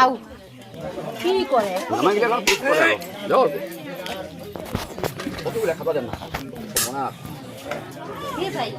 আউ কি করে আমাকে এখন পিস করে দাও কতগুলো খাবার দেন না না দিয়ে যাই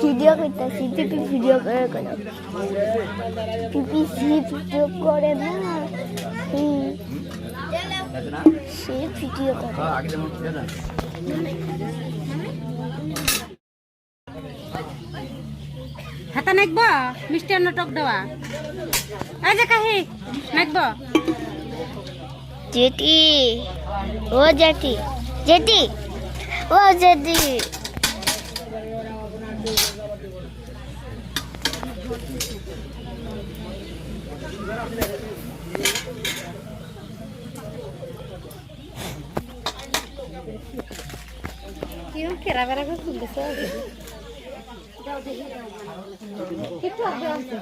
ভিডিও করতেছি পিপি ভিডিও করে কেন? সি ভিডিও করে না? হুম সে ভিডিও করে। হ্যাঁ হাতা নাকবো? মিষ্টান্ন টক দেওয়া। এই যে কাহি নাকবো? জেঠি ও জেঠি জেঠি ও জেঠি। কিরম কেরা বেড়া করে তুলতেছে একটু আগে আছে।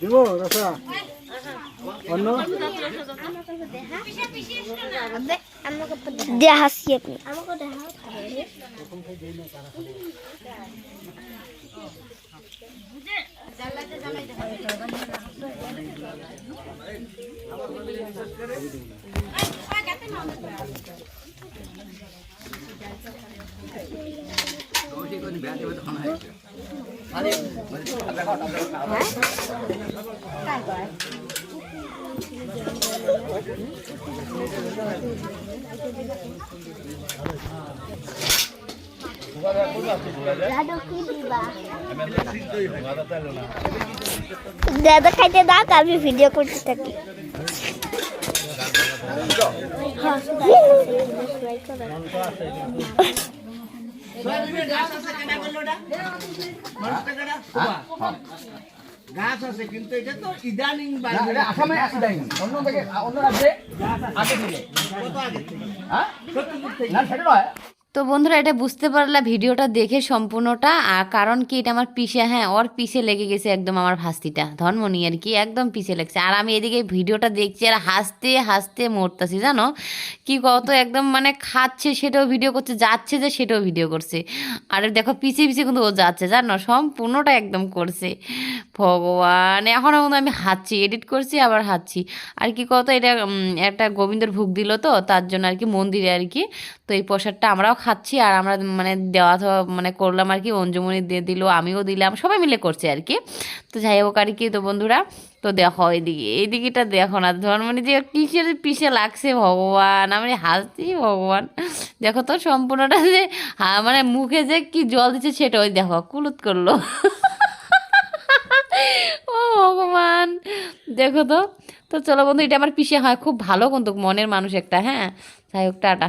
দিব রসা অন্য? দিয়ে আপনি। ঠিক আছে ব্যাট এবার খানা হয়েছে আরে দেখো দেখো দাদা খাইতে দাও, আমি ভিডিও করতে থাকি। গাছ আছে কিন্তু এটা তো ইদানিং আসামে আসি যায়নি অন্য থেকে অন্য রাজ্যে আগে থেকে হ্যাঁ? না সেটা নয় তো বন্ধুরা, এটা বুঝতে পারলা ভিডিওটা দেখে সম্পূর্ণটা, আর কারণ কি এটা আমার পিসে হ্যাঁ ওর পিছে লেগে গেছে একদম আমার ভাস্তিটা। ধর্মনি আর কি, একদম পিছে লেগেছে। আর আমি এদিকে ভিডিওটা দেখছি আর হাসতে হাসতে মরতাছি, জানো? কি কত একদম মানে খাচ্ছে, সেটাও ভিডিও করছে, যাচ্ছে যে সেটাও ভিডিও করছে। আর দেখো পিছিয়ে পিছিয়ে কিন্তু ও যাচ্ছে, জানো? সম্পূর্ণটা একদম করছে। ভগবান এখনও কিন্তু আমি হাঁচছি এডিট করছি, আবার হাঁচছি। আর কি কত, এটা একটা গোবিন্দর ভোগ দিল তো, তার জন্য আর কি মন্দিরে আর কি, তো এই প্রসাদটা আমরাও খাচ্ছি আর আমরা মানে দেওয়া তো মানে করলাম আর কি অঞ্জুমণি দিয়ে দিল, আমিও দিলাম, সবাই মিলে করছে আর কি। তো যাই হোক আর কি তো বন্ধুরা, তো দেখো এইদিকে, এইদিকেটা দেখো না, ধর মানে যে কিসের পিছে লাগছে ভগবান, আমি হাসছি ভগবান। দেখো তো সম্পূর্ণটা যে মানে মুখে যে কি জল দিচ্ছে সেটা ওই দেখো, কুলুত করল। ও ভগবান, দেখো তো তো চলো বন্ধু, এটা আমার পিসে হয়, খুব ভালো কিন্তু মনের মানুষ একটা হ্যাঁ। যাই হোক, টাটা।